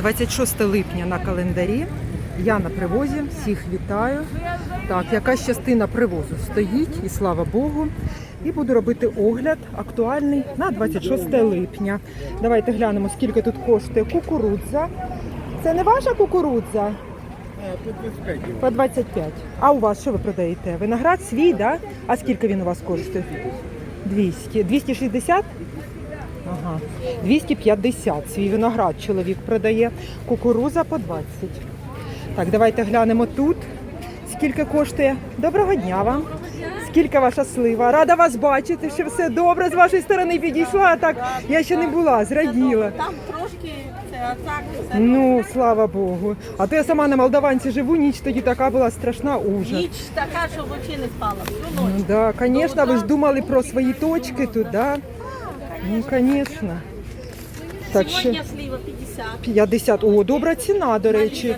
26 липня на календарі. Я на привозі, всіх вітаю. Так, якась частина привозу стоїть, і слава Богу. І буду робити огляд актуальний на 26 липня. Давайте глянемо, скільки тут коштує кукурудза. Це не ваша кукурудза? По 25 По 25. А у вас що ви продаєте? Виноград свій, да? А скільки він у вас коштує? 200. 260? Ага. 250 свій виноград чоловік продає. Кукуруза по 20. Так, давайте глянемо тут. Скільки коштує? Доброго дня вам. Скільки ваша слива? Рада вас бачити, що все добре з вашої сторони підійшла. А так я ще не була, зраділа. Там трошки це атак. Ну, слава Богу. А то я сама на Молдаванці живу, ніч тоді така була страшна ужас. ніч така, що взагалі не спала. Ну да, конечно, ви ж думали про свої точки тут, да? Ну, конечно. Так що Сьогодні сліва 50, 50. О, добра ціна, до речі. е,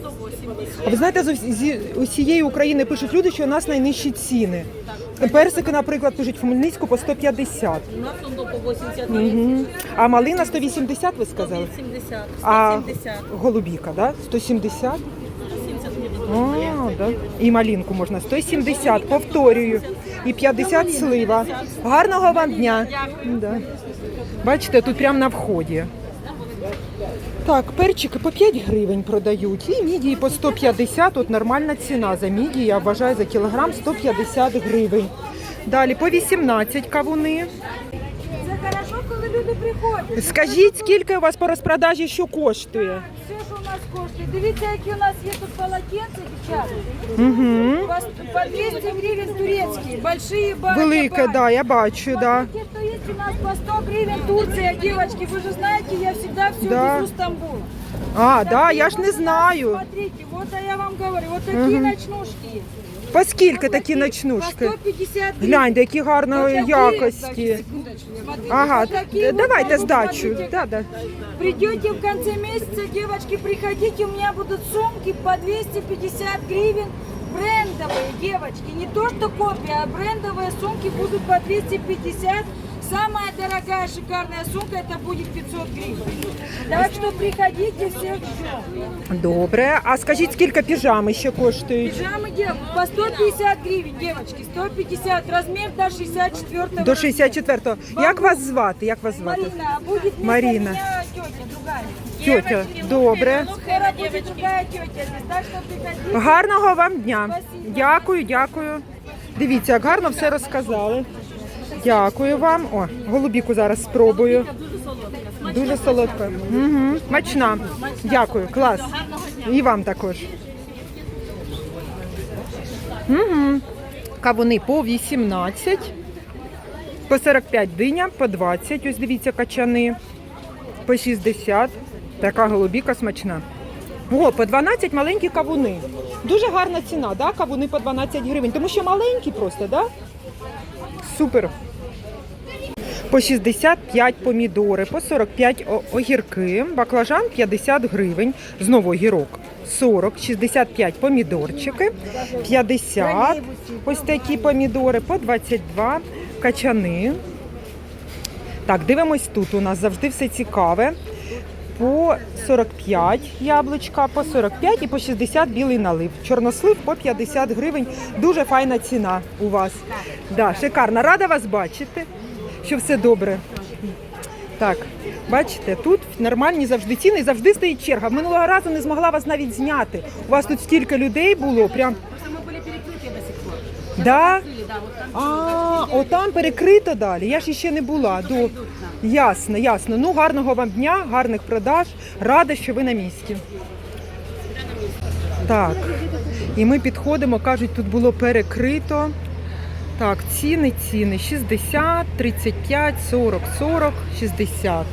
180. А ви знаєте, з усі- зі усієї України пишуть люди, що у нас найнижчі ціни. Персики, наприклад, пишуть в Хмельницьку по 150. У нас он до по 80 Угу. А малина 180, ви сказали? 170, А 170, голубіка, да? 170? 170 гривень. А, да. І малинку можна 170, повторюю. І 50 слива. Гарного вам дня. Да. Бачите, тут прямо на вході. Так, перчики по 5 гривень продають. І мідії по 150. Тут нормальна ціна за мідії, я вважаю, за кілограм 150 гривень. Далі по 18 кавуни. Це хорошо, коли люди приходять. Скажіть, скільки у вас по розпродажі що коштує? Нас коштує. Дивіться, які у нас є тут полотенці, дівчата. Угу. По, по 200 гривень турецькі, большие банки. Да, я бачу, да. У нас по 100 гривень Турция, девочки, вы же знаете, я всегда все Да. везу в Стамбул. А, да, я ж не знаю. Смотрите, вот я вам говорю, вот такие ночнушки есть. По скільки такі ночнушки? 150. Гляньте, які гарної якості. Ага, давайте здачу. Да, да. Придете в конце месяца, девочки, приходите, у меня будут сумки по 250 гривен. Брендовые, девочки, не то что копия, а брендовые сумки будут по 250. Самая дорогая, шикарная сумка, это будет 500 гривен. Так что приходите, всех ждем. Добре. А скажіть, скільки піжами ще коштують? Пижамы дев- по 150 гривен, девочки, 150, размер до 64 До 64-го. Як вас звати? Як вас звати? Марина, а будет вместо Марина. меня тетя другая. Тетя, добре. Скоро будет другая тетя здесь, так что приходите. Гарного вам дня. Дякую, дякую. Дивіться, як гарно все розказали. Дякую вам. О, голубіку зараз спробую. Дуже солодка. Угу. Смачна. Дякую, клас. І вам також. Угу. Кавуни по 18, по 45 диня, по 20. Ось дивіться, качани, по 60. Така голубіка смачна. О, по 12 маленькі кавуни. Дуже гарна ціна, да? кавуни по 12 гривень. Тому що маленькі просто, да? Супер. По 65 помідори, по 45 огірки, баклажан 50 гривень, знову огірок 40, 65 помідорчики, 50, ось такі помідори, по 22 качани. Так, дивимось тут. У нас завжди все цікаве. По 45 яблучка, по 45 і по 60 білий налив. Чорнослив по 50 гривень. Дуже файна ціна у вас. Да, шикарна. Рада вас бачити, що все добре. Так, бачите, тут нормальні завжди ціни, завжди стоїть черга. Минулого разу не змогла вас навіть зняти. У вас тут стільки людей було, прям. Да? А, отам перекрито далі. Я ж ще не була. До... Ясно, ясно. Ну, гарного вам дня, гарних продаж. Рада, що ви на місці. Так. І ми підходимо, кажуть, тут було перекрито. Так, ціни, ціни 60, 35, 40, 40, 60.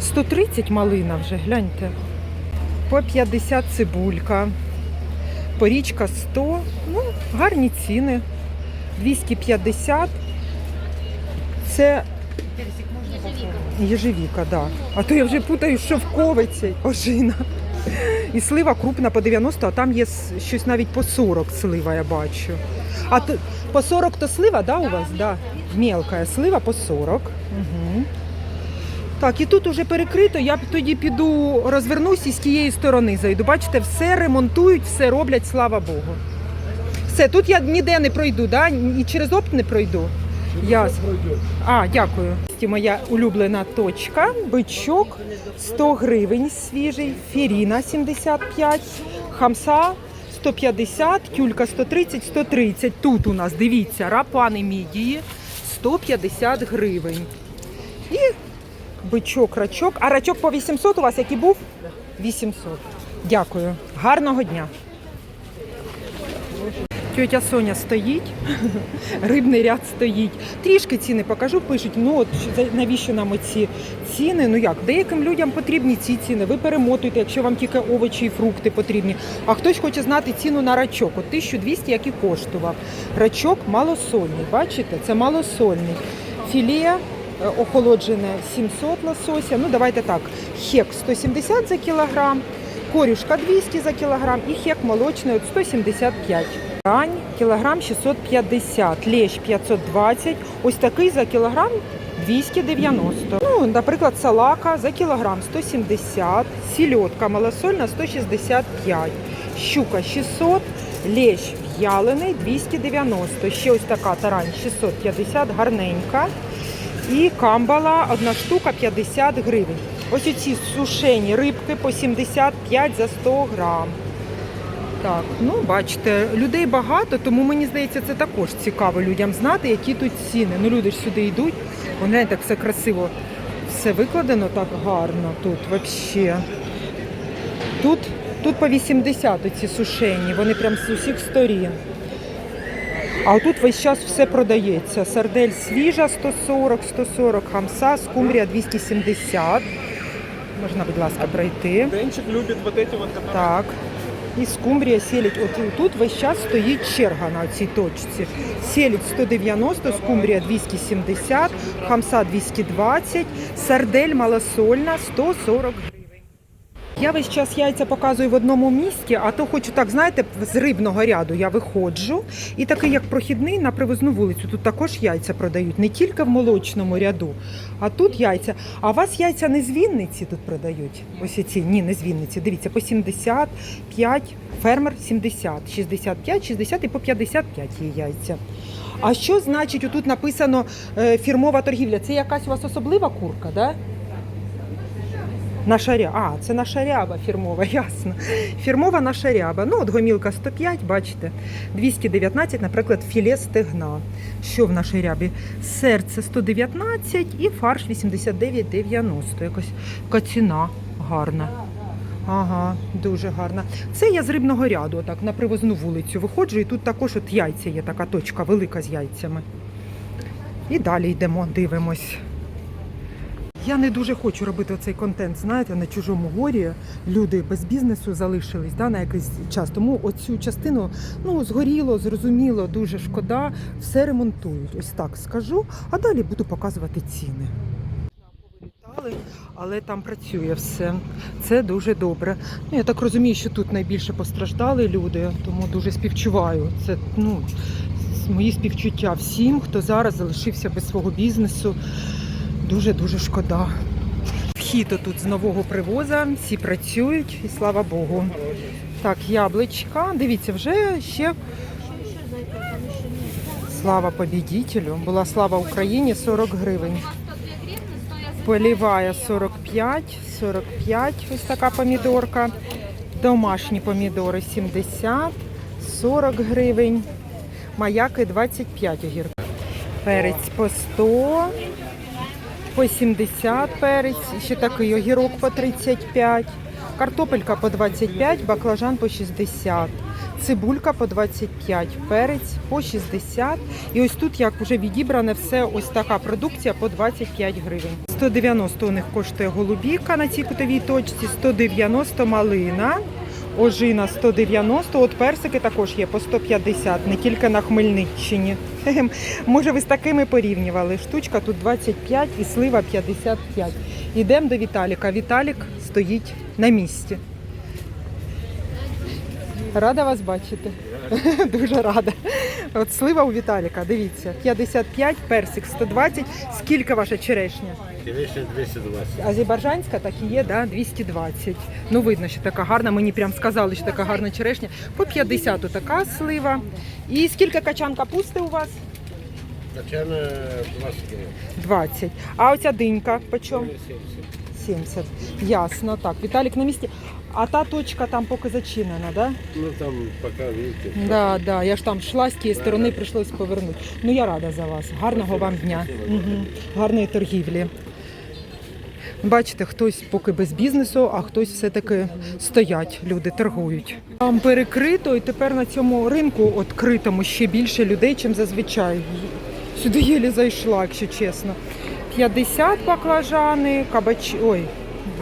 130 малина вже, гляньте. По 50 цибулька. Порічка 100. Ну, гарні ціни. 250. Це єжевіка, так. Да. А то я вже путаю шовковиця, ожина. І слива крупна по 90, а там є щось навіть по 40 слива, я бачу. А то, по 40 то слива, да, у вас? Да. Мелкая слива по 40. Угу. Так, і тут уже перекрито. Я тоді піду розвернусь і з тієї сторони зайду. Бачите, все ремонтують, все роблять, слава Богу. Все, тут я ніде не пройду, да? і через опт не пройду. Ясно. А, дякую. Моя улюблена точка. Бичок 100 гривень свіжий, фіріна 75, хамса 150, тюлька 130, 130. Тут у нас, дивіться, рапани мідії 150 гривень. І бичок, рачок. А рачок по 800 у вас який був? 800. Дякую. Гарного дня. Тетя Соня стоїть, рибний ряд стоїть. Трішки ціни покажу, пишуть, ну от навіщо нам оці ціни? Ну як, деяким людям потрібні ці ціни. Ви перемотуєте, якщо вам тільки овочі і фрукти потрібні. А хтось хоче знати ціну на рачок. От 1200, як і коштував. Рачок малосольний, бачите? Це малосольний. Філе е, охолоджене 700 лосося. Ну давайте так. Хек 170 за кілограм. Корюшка 200 за кілограм і хек молочний от 175. Рань кілограм 650, лещ 520, ось такий за кілограм 290. Ну, наприклад, салака за кілограм 170, сільотка малосольна 165, щука 600, лещ в'ялений 290, ще ось така тарань 650, гарненька. І камбала одна штука 50 гривень. Ось оці сушені рибки по 75 за 100 грам. Так, ну бачите, людей багато, тому мені здається, це також цікаво людям знати, які тут ціни. Ну люди ж сюди йдуть. Вони так все красиво, все викладено так гарно тут взагалі. Тут, тут по 80 ці сушені, вони прям з усіх сторін. А тут весь час все продається. Сардель свіжа 140, 140, хамса, скумбрія 270. Можна, будь ласка, пройти. Денчик любит вот эти вот, которые... Так. І скумбрія селідь. От тут весь час стоїть черга на цій точці. Селідь 190, скумбрія 270, хамса 220, сардель малосольна 140 гривень. Я весь час яйця показую в одному місці, а то хочу так, знаєте, з рибного ряду я виходжу. І такий, як прохідний на привозну вулицю, тут також яйця продають, не тільки в молочному ряду, а тут яйця. А у вас яйця не з Вінниці тут продають? Ось ці, ні, не з Вінниці. Дивіться, по 75, фермер 70, 65, 60 і по 55 є яйця. А що значить, отут написано е, фірмова торгівля? Це якась у вас особлива курка, да? Наша ря... А, це наша ряба фірмова, ясно. Фірмова наша ряба. Ну, от гомілка 105, бачите, 219, наприклад, філе стегна. Що в нашій рябі? Серце 119 і фарш 89,90. Якось яка ціна гарна. Ага, дуже гарна. Це я з рибного ряду, отак, на привозну вулицю виходжу, і тут також от яйця є, така точка велика з яйцями. І далі йдемо, дивимось. Я не дуже хочу робити цей контент, знаєте, на чужому горі. Люди без бізнесу залишились да, на якийсь час. Тому оцю частину ну, згоріло, зрозуміло, дуже шкода. Все ремонтують. Ось так скажу. А далі буду показувати ціни. Але там працює все. Це дуже добре. Ну, я так розумію, що тут найбільше постраждали люди, тому дуже співчуваю. Це ну, мої співчуття всім, хто зараз залишився без свого бізнесу. Дуже-дуже шкода. Вхід тут з нового привоза, всі працюють і слава Богу. Так, яблучка. Дивіться, вже ще слава побідітелю. Була слава Україні 40 гривень. Полівая 45, 45, ось така помідорка. Домашні помідори 70, 40 гривень. Маяки 25 огірки. Перець по 100, по 70 перець, ще такий огірок по 35, картопелька по 25, баклажан по 60, цибулька по 25, перець по 60. І ось тут, як вже відібране все, ось така продукція по 25 гривень. 190 у них коштує голубіка на цій кутовій точці, 190 малина. Ожина 190, от персики також є по 150, не тільки на Хмельниччині. Може, ви з такими порівнювали. Штучка тут 25 і слива 55. Йдемо до Віталіка. Віталік стоїть на місці. Рада вас бачити. Дуже рада. От слива у Віталіка, дивіться, 55, персик 120. Скільки ваша черешня? Черешня 220. Азербайджанська так і є, да, 220. Ну, видно, що така гарна. Мені прям сказали, що така гарна черешня. По 50 така слива. І скільки качан капусти у вас? Качана 20 гривен. 20. А оця динька по чому? 70. 70. Ясно. Так, Віталік на місці. А та точка там поки зачинена, да? Ну там пока видите. Да, да. Я ж там йшла з тієї сторони, прийшлось повернути. Ну я рада за вас. Гарного вам дня. Угу. Гарної торгівлі. Бачите, хтось поки без бізнесу, а хтось все-таки стоять, люди торгують. Там перекрито, і тепер на цьому ринку відкритому ще більше людей, ніж зазвичай. Сюди єлі зайшла, якщо чесно. 50 баклажани, кабач... Ой,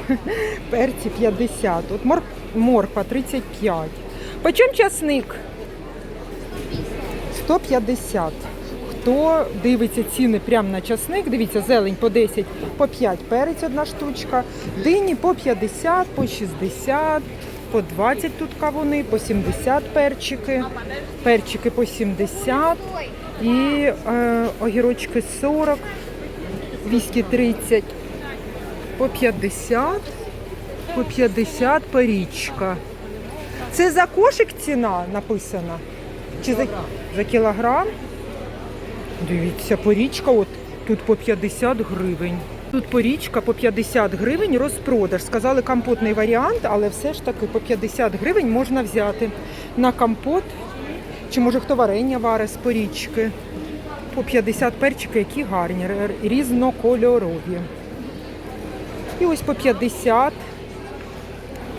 перці 50. От мор... морква 35. Почем часник? 150. Хто дивиться ціни прямо на часник, дивіться, зелень по 10, по 5 перець одна штучка, дині по 50, по 60, по 20 тут кавуни, по 70 перчики, перчики по 70 і е, огірочки 40, 230, по 50, по 50 порічка. Це за кошик ціна написана? Чи за, за кілограм? Дивіться, порічка от тут по 50 гривень. Тут порічка по 50 гривень розпродаж. Сказали компотний варіант, але все ж таки по 50 гривень можна взяти на компот. Чи може хто варення варить з порічки. По 50 перчики, які гарні, різнокольорові. І ось по 50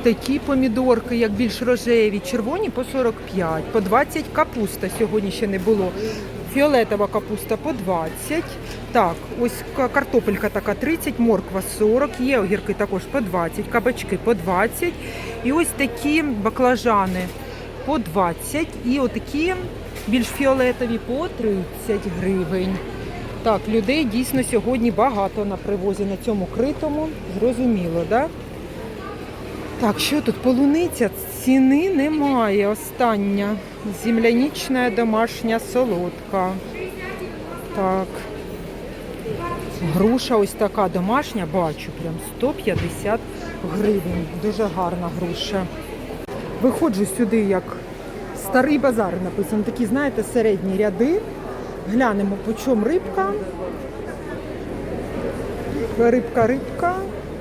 такі помідорки, як більш рожеві, червоні по 45, по 20 капуста сьогодні ще не було. Фіолетова капуста по 20. Так, ось картопелька така 30, морква 40, є огірки також по 20, кабачки по 20. І ось такі баклажани по 20. І отакі більш фіолетові по 30 гривень. Так, людей дійсно сьогодні багато на привозі на цьому критому. Зрозуміло, так? Да? Так, що тут? Полуниця ціни немає. Остання. Землянічна домашня солодка. Так. Груша ось така домашня, бачу, прям 150 гривень. Дуже гарна груша. Виходжу сюди, як старий базар написано. Такі, знаєте, середні ряди. Глянемо, по чому рибка. Рибка, рибка.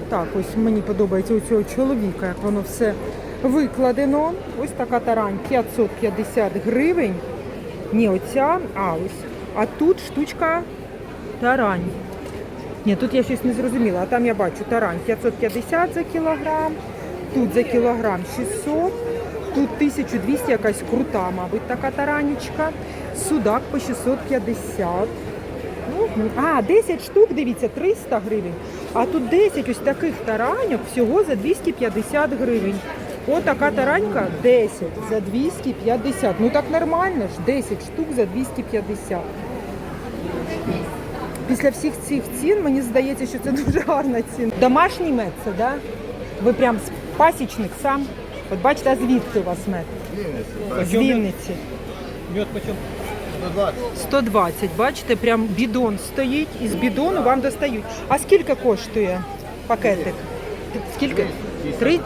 Так, ось мені подобається у цього чоловіка, як воно все викладено. Ось така тарань 550 гривень. Ні, оця, а ось. А тут штучка тарань. Ні, тут я щось не зрозуміла, а там я бачу тарань 550 за кілограм, тут за кілограм 600, тут 1200 якась крута, мабуть, така таранічка. Судак по 650. Мгм. А, 10 штук, дивіться, 300 гривень. А тут 10 ось таких тараньок всього за 250 гривень. Отака таранька 10 за 250. Ну так нормально ж, 10 штук за 250. Після всіх цих цін мені здається, що це дуже гарна ціна. Домашній мед це, да? Ви прям з- пасічник сам. От бачите, а звідки у вас мед? З Вінниці. Мед почем? 120, бачите, прям бідон стоїть, і з бідону вам достають. А скільки коштує пакетик? Скільки? Три-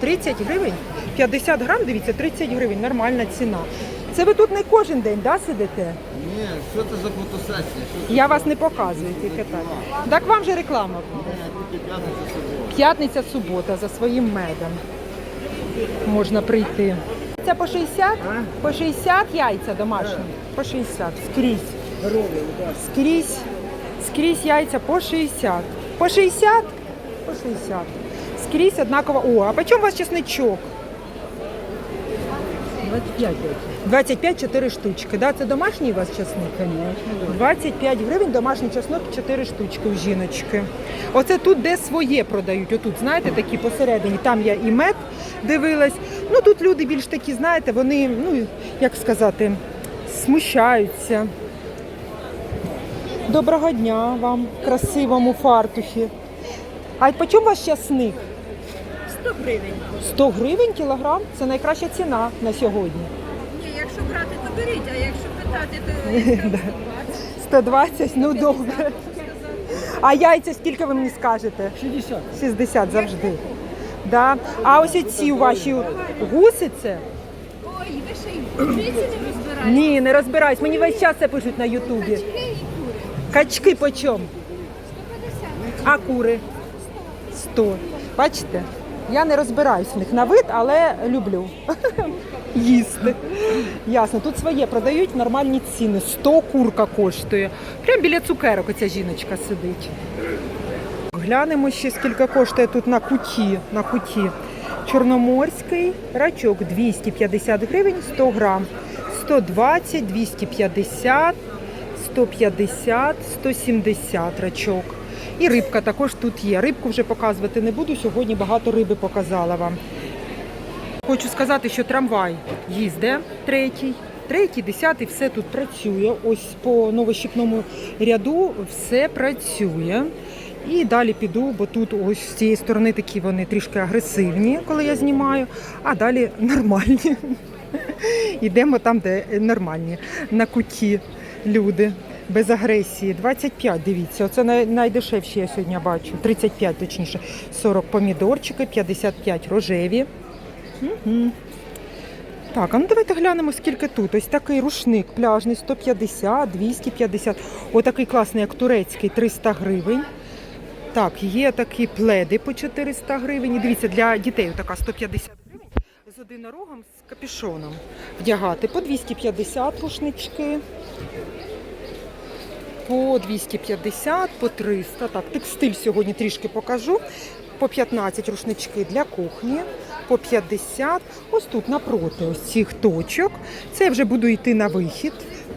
30 гривень? 50 грам, дивіться, 30 гривень, нормальна ціна. Це ви тут не кожен день да, сидите? Ні, що це за фотосесія? Що Я вас не показую, тільки так. Так вам же реклама. П'ятниця, субота за своїм медом. Можна прийти. Це по 60? По 60 яйця домашні? По 60. Скрізь. Скрізь. Скрізь яйця по 60. По 60? По 60. Скрізь однаково. О, а по чому у вас чесничок? 25. 25 4 штучки. Да? Це домашній у вас чесник? 25 гривень домашній чеснок 4 штучки у жіночки. Оце тут, де своє продають. Отут, знаєте, такі посередині. Там я і мед дивилась. Ну тут люди більш такі, знаєте, вони, ну як сказати, смущаються. Доброго дня вам, красивому фартухі. А по чому ваш часник? 100 гривень. 100 гривень кілограм це найкраща ціна на сьогодні. Ні, якщо брати, то беріть, а якщо питати, то 120, 120, ну добре. А яйця скільки ви мені скажете? 60. 60 завжди. Да. А ось ці ваші гусиці? Ой, ви ще й. Ні, не розбираюсь. Мені весь час це пишуть на Ютубі. Качки по чому? А кури? 100. Бачите? Я не розбираюсь в них на вид, але люблю їсти. Ясно. Тут своє продають нормальні ціни. 100 курка коштує. Прямо біля цукерок оця жіночка сидить. Глянемо ще скільки коштує тут на куті. На куті. Чорноморський рачок 250 гривень 100 грам. 120, 250, 150, 170 рачок. І рибка також тут є. Рибку вже показувати не буду. Сьогодні багато риби показала вам. Хочу сказати, що трамвай їздить третій. Третій, десятий, все тут працює. Ось по новощіпному ряду все працює. І далі піду, бо тут ось з цієї сторони такі вони трішки агресивні, коли я знімаю, а далі нормальні. Йдемо там, де нормальні, на куті люди. Без агресії. 25, дивіться, оце найдешевші я сьогодні бачу. 35, точніше. 40 помідорчики, 55 рожеві. Угу. Так, а ну давайте глянемо, скільки тут. Ось такий рушник пляжний 150, 250. Отакий класний, як турецький, 300 гривень. Так, є такі пледи по 400 гривень. І дивіться, для дітей така 150 гривень з одинорогом, з капюшоном вдягати. По 250 рушнички. По 250, по 300. Так, текстиль сьогодні трішки покажу. По 15 рушнички для кухні, по 50. Ось тут напроти ось цих точок. Це я вже буду йти на вихід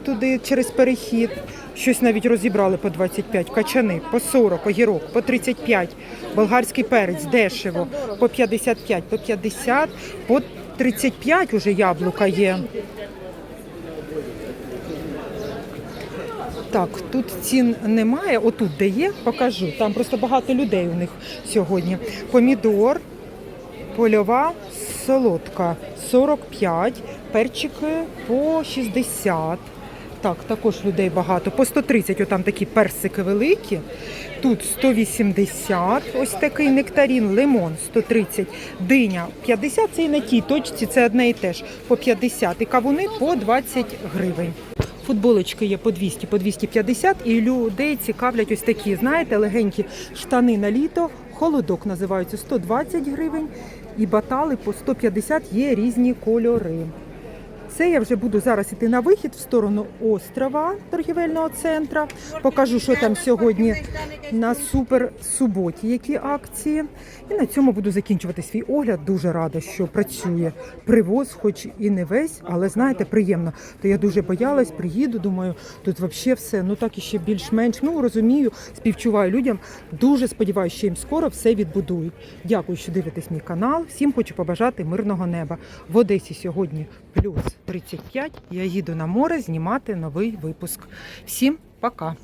туди через перехід. Щось навіть розібрали по 25, качани по 40, огірок, по 35, болгарський перець дешево, по 55, по 50, по 35 уже яблука є. Так, тут цін немає. Отут, де є, покажу. Там просто багато людей у них сьогодні. Помідор, польова, солодка 45, перчики по 60. Так, також людей багато. По 130, отам такі персики великі. Тут 180, ось такий нектарін, лимон 130, диня 50, це і на тій точці, це одне і те ж, по 50. І кавуни по 20 гривень. Футболочки є по 200, по 250 і людей цікавлять ось такі, знаєте, легенькі штани на літо, холодок називаються 120 гривень і батали по 150 є різні кольори. Це я вже буду зараз іти на вихід в сторону острова торгівельного центра. Покажу, що там сьогодні на супер суботі, які акції. І на цьому буду закінчувати свій огляд. Дуже рада, що працює привоз, хоч і не весь, але знаєте, приємно. То я дуже боялась, приїду. Думаю, тут взагалі все ну так і ще більш-менш. Ну розумію, співчуваю людям. Дуже сподіваюся, що їм скоро все відбудують. Дякую, що дивитесь мій канал. Всім хочу побажати мирного неба. В Одесі сьогодні плюс 35. Я їду на море знімати новий випуск. Всім пока.